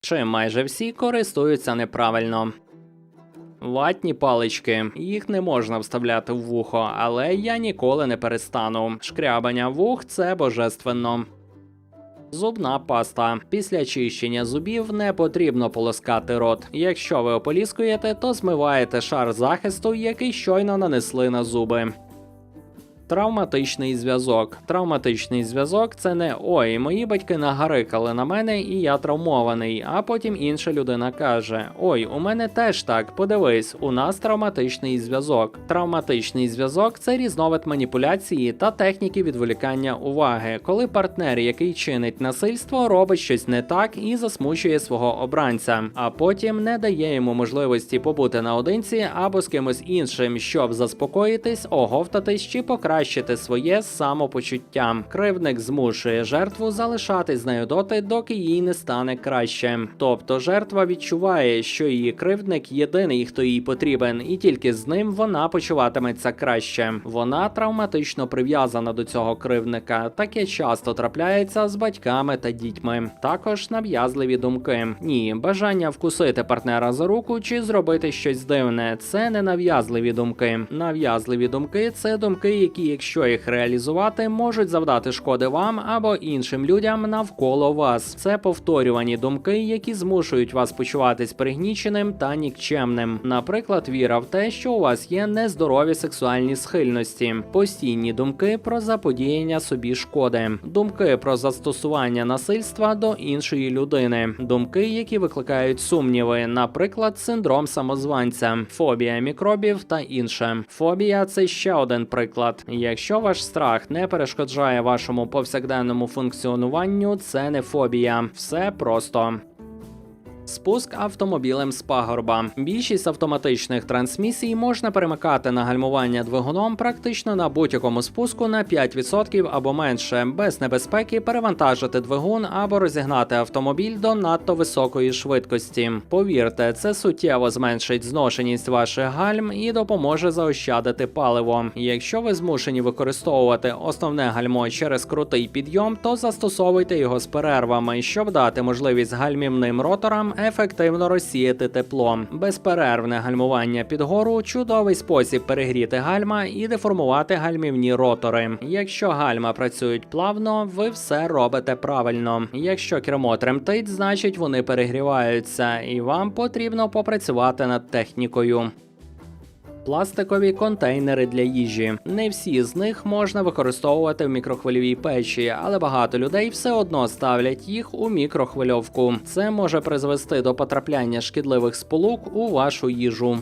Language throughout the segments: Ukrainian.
Чи майже всі користуються неправильно. Ватні палички, їх не можна вставляти в вухо, але я ніколи не перестану. Шкрябання вух це божественно. Зубна паста. Після чищення зубів не потрібно полоскати рот. Якщо ви ополіскуєте, то змиваєте шар захисту, який щойно нанесли на зуби. Травматичний зв'язок. Травматичний зв'язок це не ой, мої батьки нагарикали на мене і я травмований. А потім інша людина каже: Ой, у мене теж так. Подивись, у нас травматичний зв'язок. Травматичний зв'язок це різновид маніпуляції та техніки відволікання уваги, коли партнер, який чинить насильство, робить щось не так і засмучує свого обранця, а потім не дає йому можливості побути наодинці або з кимось іншим, щоб заспокоїтись, оговтатись чи покращити своє самопочуття. Кривдник змушує жертву залишатись з нею доти, доки їй не стане краще. Тобто жертва відчуває, що її кривдник єдиний, хто їй потрібен, і тільки з ним вона почуватиметься краще. Вона травматично прив'язана до цього кривдника. Таке часто трапляється з батьками та дітьми. Також нав'язливі думки. Ні, бажання вкусити партнера за руку чи зробити щось дивне. Це не нав'язливі думки. Нав'язливі думки це думки, які, якщо їх реалізувати, можуть завдати шкоди вам або іншим людям навколо вас. Це повторювані думки, які змушують вас почуватись пригніченим та нікчемним. Наприклад, віра в те, що у вас є нездорові сексуальні схильності, постійні думки про заподіяння собі шкоди, думки про застосування насильства до іншої людини, думки, які викликають сумніви, наприклад, синдром самозванця, фобія мікробів та інше. Фобія це ще один приклад. Якщо ваш страх не перешкоджає вашому повсякденному функціонуванню, це не фобія, все просто. Спуск автомобілем з пагорба. Більшість автоматичних трансмісій можна перемикати на гальмування двигуном практично на будь-якому спуску на 5% або менше, без небезпеки перевантажити двигун або розігнати автомобіль до надто високої швидкості. Повірте, це суттєво зменшить зношеність ваших гальм і допоможе заощадити паливо. Якщо ви змушені використовувати основне гальмо через крутий підйом, то застосовуйте його з перервами, щоб дати можливість гальмівним роторам ефективно розсіяти тепло. Безперервне гальмування під гору чудовий спосіб перегріти гальма і деформувати гальмівні ротори. Якщо гальма працюють плавно, ви все робите правильно. Якщо кермо тремтить, значить вони перегріваються, і вам потрібно попрацювати над технікою. Пластикові контейнери для їжі. Не всі з них можна використовувати в мікрохвильовій печі, але багато людей все одно ставлять їх у мікрохвильовку. Це може призвести до потрапляння шкідливих сполук у вашу їжу.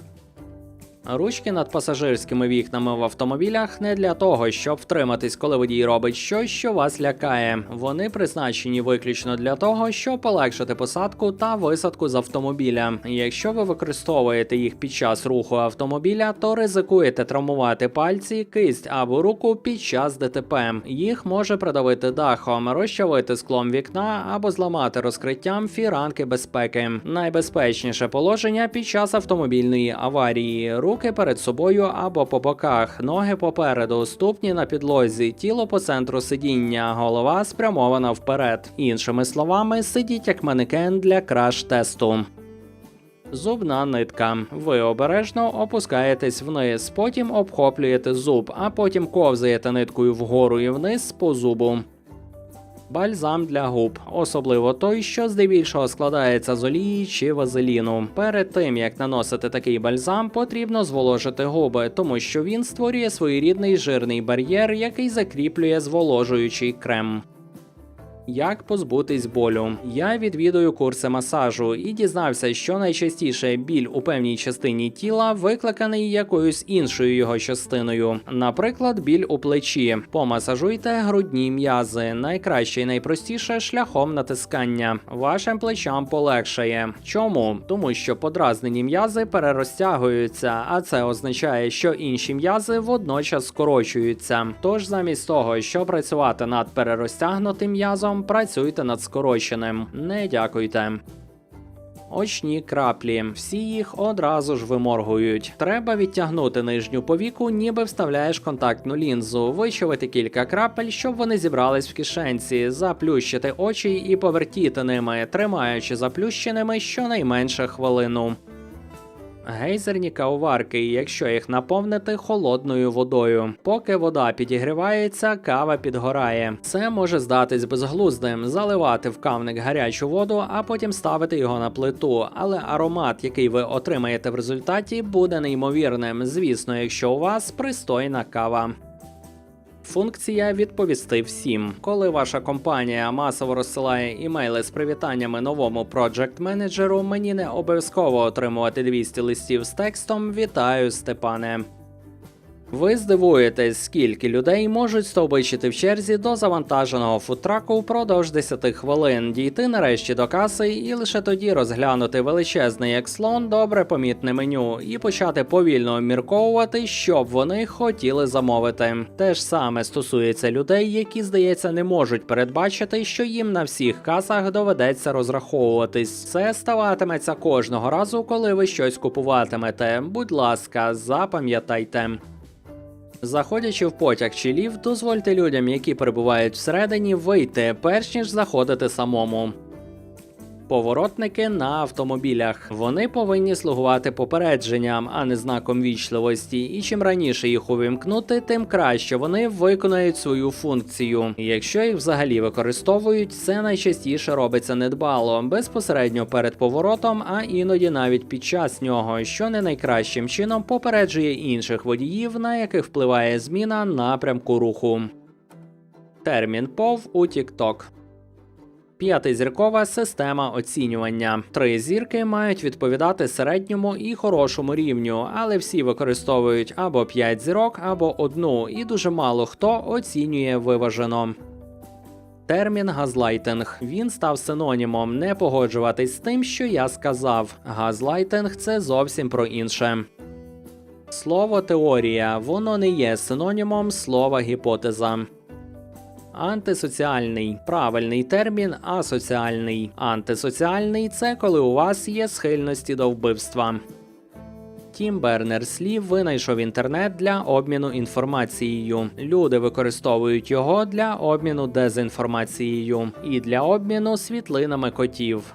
Ручки над пасажирськими вікнами в автомобілях не для того, щоб втриматись, коли водій робить щось, що вас лякає. Вони призначені виключно для того, щоб полегшити посадку та висадку з автомобіля. Якщо ви використовуєте їх під час руху автомобіля, то ризикуєте травмувати пальці, кисть або руку під час ДТП. Їх може придавити дахом, розчавити склом вікна або зламати розкриттям фіранки безпеки. Найбезпечніше положення під час автомобільної аварії. Руки перед собою або по боках, ноги попереду, ступні на підлозі, тіло по центру сидіння, голова спрямована вперед. Іншими словами, сидіть як манекен для краш-тесту. Зубна нитка. Ви обережно опускаєтесь вниз, потім обхоплюєте зуб, а потім ковзаєте ниткою вгору і вниз по зубу. Бальзам для губ, особливо той, що здебільшого складається з олії чи вазеліну. Перед тим як наносити такий бальзам, потрібно зволожити губи, тому що він створює своєрідний жирний бар'єр, який закріплює зволожуючий крем. Як позбутись болю? Я відвідую курси масажу і дізнався, що найчастіше біль у певній частині тіла викликаний якоюсь іншою його частиною. Наприклад, біль у плечі. Помасажуйте грудні м'язи. Найкраще і найпростіше шляхом натискання. Вашим плечам полегшає. Чому? Тому що подразнені м'язи перерозтягуються, а це означає, що інші м'язи водночас скорочуються. Тож, замість того, щоб працювати над перерозтягнутим м'язом, працюйте над скороченим. Не дякуйте. Очні краплі, всі їх одразу ж виморгують. Треба відтягнути нижню повіку, ніби вставляєш контактну лінзу, вичавити кілька крапель, щоб вони зібрались в кишенці, заплющити очі і повертіти ними, тримаючи заплющеними щонайменше хвилину. Гейзерні кавоварки, якщо їх наповнити холодною водою. Поки вода підігрівається, кава підгорає. Це може здатись безглуздим, заливати в кавник гарячу воду, а потім ставити його на плиту. Але аромат, який ви отримаєте в результаті, буде неймовірним. Звісно, якщо у вас пристойна кава. Функція відповісти всім. Коли ваша компанія масово розсилає імейли з привітаннями новому проджект менеджеру, мені не обов'язково отримувати 200 листів з текстом Вітаю, Степане. Ви здивуєтесь, скільки людей можуть стовбичити в черзі до завантаженого фудтраку впродовж 10 хвилин, дійти нарешті до каси і лише тоді розглянути величезний як слон добре помітне меню і почати повільно обмірковувати, що б вони хотіли замовити. Те ж саме стосується людей, які, здається, не можуть передбачити, що їм на всіх касах доведеться розраховуватись. Це ставатиметься кожного разу, коли ви щось купуватимете. Будь ласка, запам'ятайте. Заходячи в потяг чи ліфт, дозвольте людям, які перебувають всередині, вийти, перш ніж заходити самому. Поворотники на автомобілях. Вони повинні слугувати попередженням, а не знаком вічливості. І чим раніше їх увімкнути, тим краще вони виконають свою функцію. Якщо їх взагалі використовують, це найчастіше робиться недбало, безпосередньо перед поворотом, а іноді навіть під час нього, що не найкращим чином попереджує інших водіїв, на яких впливає зміна напрямку руху. Термін пов у TikTok. П'ятизіркова система оцінювання. Три зірки мають відповідати середньому і хорошому рівню, але всі використовують або 5 зірок, або одну, і дуже мало хто оцінює виважено. Термін газлайтинг. Він став синонімом не погоджуватись з тим, що я сказав. Газлайтинг це зовсім про інше. Слово теорія воно не є синонімом слова гіпотеза. Антисоціальний правильний термін асоціальний. Антисоціальний це коли у вас є схильності до вбивства. Тім Бернерслі винайшов інтернет для обміну інформацією. Люди використовують його для обміну дезінформацією і для обміну світлинами котів.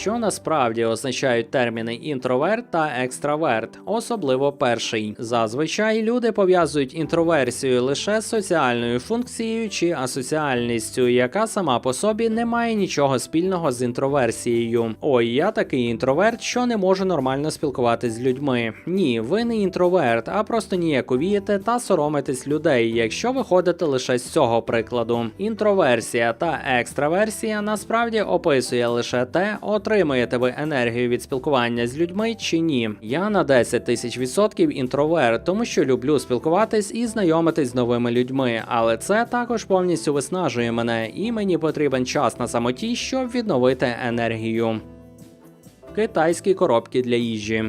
Що насправді означають терміни інтроверт та екстраверт, особливо перший. Зазвичай люди пов'язують інтроверсію лише з соціальною функцією чи асоціальністю, яка сама по собі не має нічого спільного з інтроверсією. Ой, я такий інтроверт, що не можу нормально спілкуватись з людьми. Ні, ви не інтроверт, а просто ніяковієте та соромитесь людей, якщо виходите лише з цього прикладу. Інтроверсія та екстраверсія насправді описує лише те, отримуєте ви енергію від спілкування з людьми чи ні. Я на 10 тисяч відсотків інтроверт, тому що люблю спілкуватись і знайомитись з новими людьми, але це також повністю виснажує мене, і мені потрібен час на самоті, щоб відновити енергію. Китайські коробки для їжі.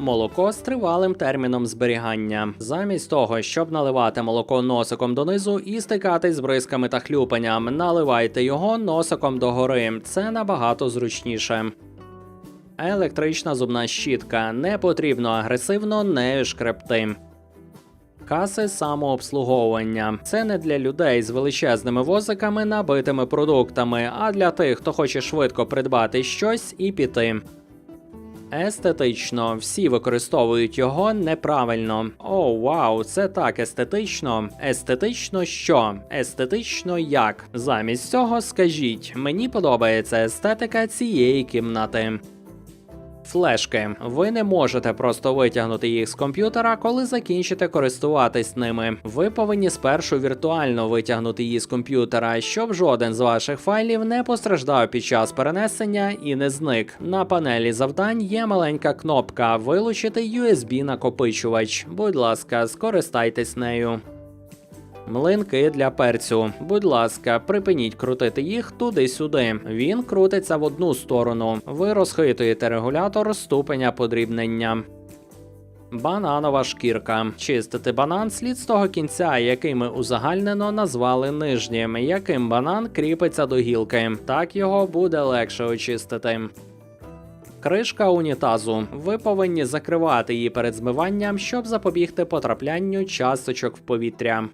Молоко з тривалим терміном зберігання. Замість того, щоб наливати молоко носиком донизу і стикатись з бризками та хлюпанням, наливайте його носиком догори. Це набагато зручніше. Електрична зубна щітка. Не потрібно агресивно нею шкребти. Каси самообслуговування. Це не для людей з величезними возиками, набитими продуктами, а для тих, хто хоче швидко придбати щось і піти. Естетично, всі використовують його неправильно. О, вау, це так естетично. Естетично що? Естетично як? Замість цього скажіть, мені подобається естетика цієї кімнати. Флешки. Ви не можете просто витягнути їх з комп'ютера, коли закінчите користуватись ними. Ви повинні спершу віртуально витягнути її з комп'ютера, щоб жоден з ваших файлів не постраждав під час перенесення і не зник. На панелі завдань є маленька кнопка Вилучити USB накопичувач. Будь ласка, скористайтесь нею. Млинки для перцю. Будь ласка, припиніть крутити їх туди-сюди. Він крутиться в одну сторону. Ви розхитуєте регулятор ступеня подрібнення. Бананова шкірка. Чистити банан слід з того кінця, який ми узагальнено назвали нижнім, яким банан кріпиться до гілки. Так його буде легше очистити. Кришка унітазу. Ви повинні закривати її перед змиванням, щоб запобігти потраплянню часточок в повітря.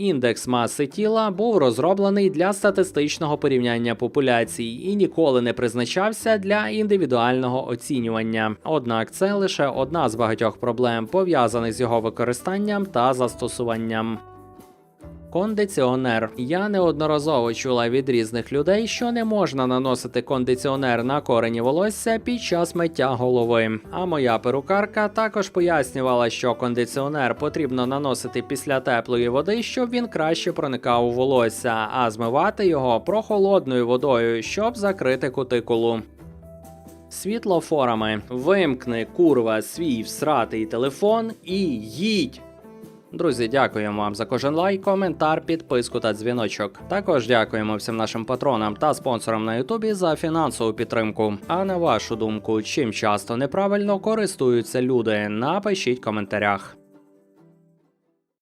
Індекс маси тіла був розроблений для статистичного порівняння популяцій і ніколи не призначався для індивідуального оцінювання. Однак це лише одна з багатьох проблем, пов'язаних з його використанням та застосуванням. Кондиціонер. Я неодноразово чула від різних людей, що не можна наносити кондиціонер на корені волосся під час миття голови. А моя перукарка також пояснювала, що кондиціонер потрібно наносити після теплої води, щоб він краще проникав у волосся, а змивати його прохолодною водою, щоб закрити кутикулу. Світлофорами. Вимкни курва свій всратий телефон і їдь. Друзі, дякуємо вам за кожен лайк, коментар, підписку та дзвіночок. Також дякуємо всім нашим патронам та спонсорам на Ютубі за фінансову підтримку. А на вашу думку, чим часто неправильно користуються люди? Напишіть в коментарях.